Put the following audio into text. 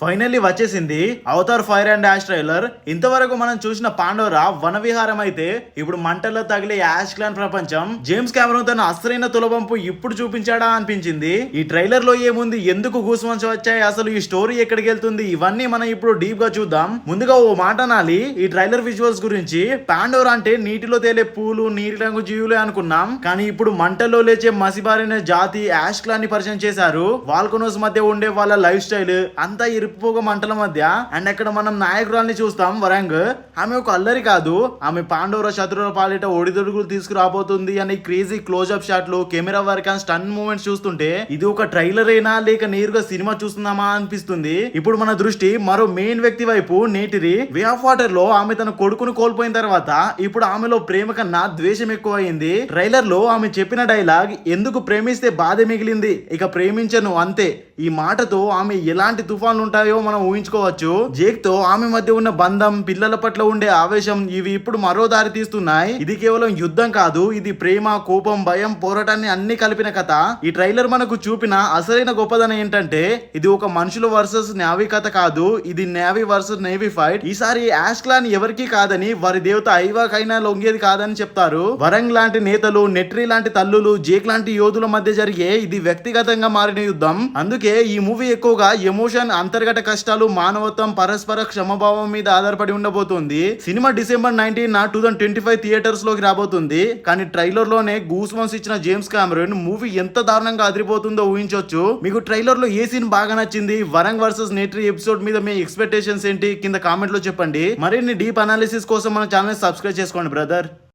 Finally వచ్చేసింది Avatar fire and ash trailer. ఇంతవరకు మనం చూసిన పాండోరా వనవిహారం అయితే ఇప్పుడు మంటల్లో తగిలే యాష్ క్లాన్ ప్రపంచం. జేమ్స్ కెమెరూన్ తన అసలైన తులబంపు ఇప్పుడు చూపించాడా అనిపించింది. ఈ ట్రైలర్లో ఏముంది? ఎందుకు గూస్మంచ్ వచ్చాయి? అసలు ఈ స్టోరీ ఎక్కడికి వెళ్తుంది? ఇవన్నీ మనం ఇప్పుడు డీప్గా చూద్దాం. ముందుగా ఓ మాట అనాలి. ఈ ట్రైలర్ విజువల్స్ గురించి పాండోరా అంటే నీటిలో తేలే పూలు నీటి రంగు జీవులే అనుకున్నాం. కానీ ఇప్పుడు మంటల్లో లేచే మసిబారిన జాతి యాష్ క్లాన్ని పరిచయం చేశారు. వాల్కనోస్ మధ్య ఉండే వాళ్ళ లైఫ్ స్టైల్ అంతా ఇరుపుపోగ మంటల మధ్య అండ్ అక్కడ మనం నాయకురాల్ని చూస్తాం వరంగ్. ఆమె ఒక అల్లరి కాదు. ఆమె పాండవర శత్రువుల పాలిట ఒడిదొడుగులు తీసుకురాబోతుంది అని క్రేజీ క్లోజ్అప్ షాట్లు camera work and stun moments చూస్తుంటే ఇది ఒక ట్రైలర్ అయినా లేక నేరుగా సినిమా చూస్తున్నామా అనిపిస్తుంది. ఇప్పుడు మన దృష్టి మరో మెయిన్ వ్యక్తి వైపు నేటిరి వే ఆఫ్ వాటర్లో ఆమె తన కొడుకును కోల్పోయిన తర్వాత ఇప్పుడు ఆమెలో ప్రేమ కన్నా ద్వేషం ఎక్కువైంది. ట్రైలర్లో ఆమె చెప్పిన డైలాగ్ ఎందుకు ప్రేమిస్తే బాధ మిగిలింది? ఇక ప్రేమించను అంతే. ఈ మాటతో ఆమె ఎలాంటి తుఫాన్లు ఉంటాయి మనం ఊహించుకోవచ్చు. జేక్తో ఆమె మధ్య ఉన్న బంధం పిల్లల పట్ల ఉండే ఆవేశం ఇవి ఇప్పుడు మరో దారి తీస్తున్నాయి. ఇది కేవలం యుద్ధం కాదు ఇది ప్రేమ కోపం భయం పోరాటాన్ని అన్ని కలిపిన కథ. ఈ ట్రైలర్ మనకు చూపిన అసలైన గొప్పదనం ఏంటంటే ఇది ఒక మనుషుల వర్సెస్ నేవీ కథ కాదు ఇది నేవీ వర్సెస్ నేవీ ఫైట్. ఈసారి యాష్ క్లాన్ ఎవరికీ కాదని వారి దేవత ఐవాకైనా లొంగేది కాదని చెప్తారు. వరంగ్ లాంటి నేతలు నెట్రీ లాంటి తల్లులు జేక్ లాంటి యోధుల మధ్య జరిగే ఇది వ్యక్తిగతంగా మారిన యుద్ధం. అందుకే ఈ మూవీ ఎక్కువగా ఎమోషన్ అంతర్గత కష్టాలు మానవత్వం పరస్పర క్షమభావం మీద ఆధారపడి ఉండబోతుంది. Cinema December nineteen two thousand twenty five థియేటర్స్లోకి రాబోతుంది. కానీ ట్రైలర్లోనే గూస్ మంత్స్ ఇచ్చిన జేమ్స్ కామరన్ మూవీ ఎంత దారుణంగా అదిరిపోతుందో ఊహించవచ్చు మీకు ట్రైలర్లో ఏ సీన్ బాగా నచ్చింది? వరంగ్ వర్సెస్ నేట్రీ ఎపిసోడ్ మీద మీ ఎక్స్పెక్టేషన్స్ ఏంటి? కింద కామెంట్లో చెప్పండి. మరిన్ని డీప్ అనాలిసిస్ కోసం మన ఛానల్ సబ్స్క్రైబ్ చేసుకోండి బ్రదర్.